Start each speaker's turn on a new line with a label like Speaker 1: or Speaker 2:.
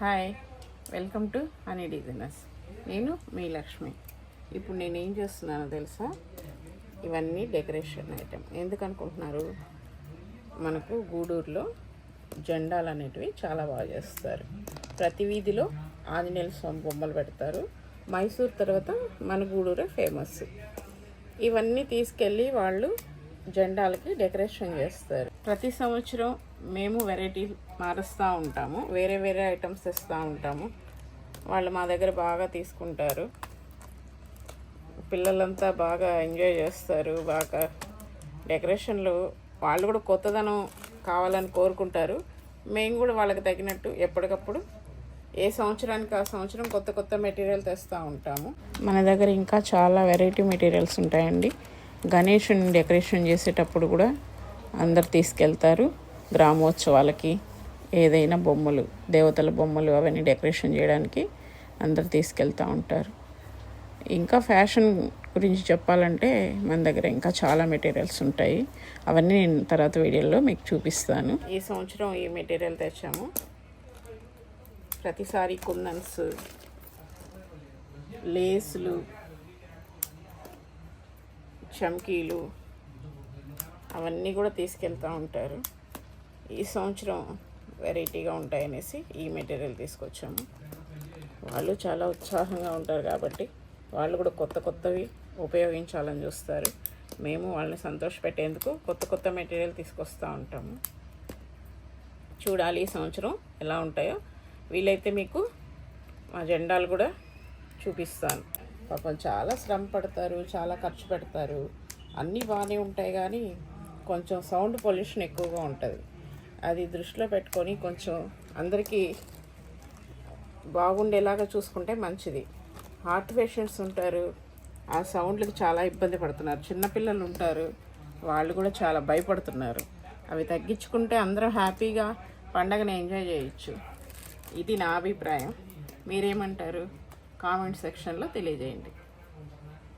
Speaker 1: Hi welcome to honey designers నేను మీ లక్ష్మి. ఇప్పుడు నేను ఏం చేస్తున్నానో తెలుసా? ఇవన్నీ డెకరేషన్ ఐటెం. ఎందుకనుకుంటున్నారు? మనకు గూడూరులో జెండాలు అనేటివి చాలా బాగా చేస్తారు. ప్రతి వీధిలో ఆంజనేయుల స్వామి బొమ్మలు పెడతారు. మైసూర్ తర్వాత మన గూడూరే ఫేమస్. ఇవన్నీ తీసుకెళ్ళి వాళ్ళు జెండాలకి డెకరేషన్ చేస్తారు. ప్రతి సంవత్సరం మేము వెరైటీ మారుస్తూ ఉంటాము. వేరే వేరే ఐటమ్స్ తెస్తూ ఉంటాము. వాళ్ళు మా దగ్గర బాగా తీసుకుంటారు. పిల్లలంతా బాగా ఎంజాయ్ చేస్తారు. బాగా డెకరేషన్లు వాళ్ళు కూడా కొత్తదనం కావాలని కోరుకుంటారు. మేము కూడా వాళ్ళకి తగినట్టు ఎప్పటికప్పుడు ఏ సంవత్సరానికి ఆ సంవత్సరం కొత్త కొత్త మెటీరియల్ తెస్తూ ఉంటాము. మన దగ్గర ఇంకా చాలా వెరైటీ మెటీరియల్స్ ఉంటాయండి. గణేషుని డెకరేషన్ చేసేటప్పుడు కూడా అందరు తీసుకెళ్తారు. గ్రామోత్సవాలకి ఏదైనా బొమ్మలు దేవతల బొమ్మలు అవన్నీ డెకరేషన్ చేయడానికి అందరు తీసుకెళ్తూ ఉంటారు. ఇంకా ఫ్యాషన్ గురించి చెప్పాలంటే మన దగ్గర ఇంకా చాలా మెటీరియల్స్ ఉంటాయి. అవన్నీ నేను తర్వాత వీడియోలో మీకు చూపిస్తాను. ఈ సంవత్సరం ఈ మెటీరియల్ తెచ్చాము. ప్రతిసారి కుందన్స్ లేసులు చమ్కీలు అవన్నీ కూడా తీసుకెళ్తూ ఉంటారు. ఈ సంవత్సరం వెరైటీగా ఉంటాయనేసి ఈ మెటీరియల్ తీసుకొచ్చాము. వాళ్ళు చాలా ఉత్సాహంగా ఉంటారు కాబట్టి వాళ్ళు కూడా కొత్త కొత్తవి ఉపయోగించాలని చూస్తారు. మేము వాళ్ళని సంతోషపెట్టేందుకు కొత్త కొత్త మెటీరియల్ తీసుకొస్తూ ఉంటాము. చూడాలి ఈ సంవత్సరం ఎలా ఉంటాయో. వీలైతే మీకు మా జెండాలు కూడా చూపిస్తాను. పాపం చాలా శ్రమ పడతారు చాలా ఖర్చు పెడతారు. అన్నీ బాగానే ఉంటాయి కానీ కొంచెం సౌండ్ పొల్యూషన్ ఎక్కువగా ఉంటుంది. అది దృష్టిలో పెట్టుకొని కొంచెం అందరికీ బాగుండేలాగా చూసుకుంటే మంచిది. హార్ట్ పేషెంట్స్ ఉంటారు. ఆ సౌండ్లకు చాలా ఇబ్బంది పడుతున్నారు. చిన్నపిల్లలు ఉంటారు. వాళ్ళు కూడా చాలా భయపడుతున్నారు. అవి తగ్గించుకుంటే అందరూ హ్యాపీగా పండగను ఎంజాయ్ చేయొచ్చు. ఇది నా అభిప్రాయం. మీరేమంటారు? కామెంట్ సెక్షన్లో తెలియజేయండి.